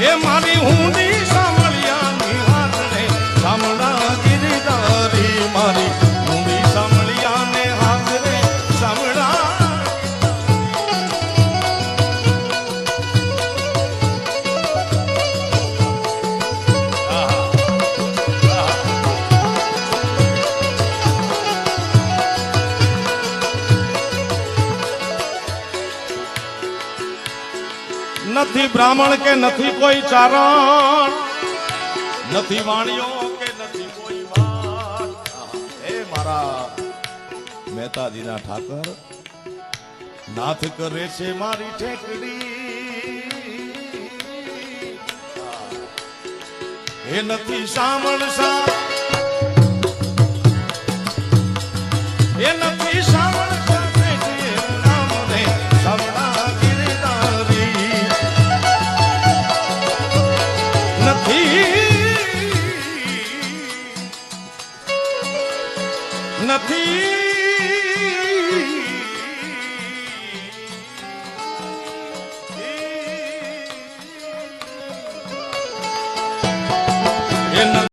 એ મારી હું નથી બ્રાહ્મણ કે નથી કોઈ ચારણ, નથી વાણિયો કે નથી કોઈ હે મારા મહેતાજીના ઠાકર, નાથ કરે છે મારી ઠેકડી. એ નથી સામણ શા નથી. એ નથી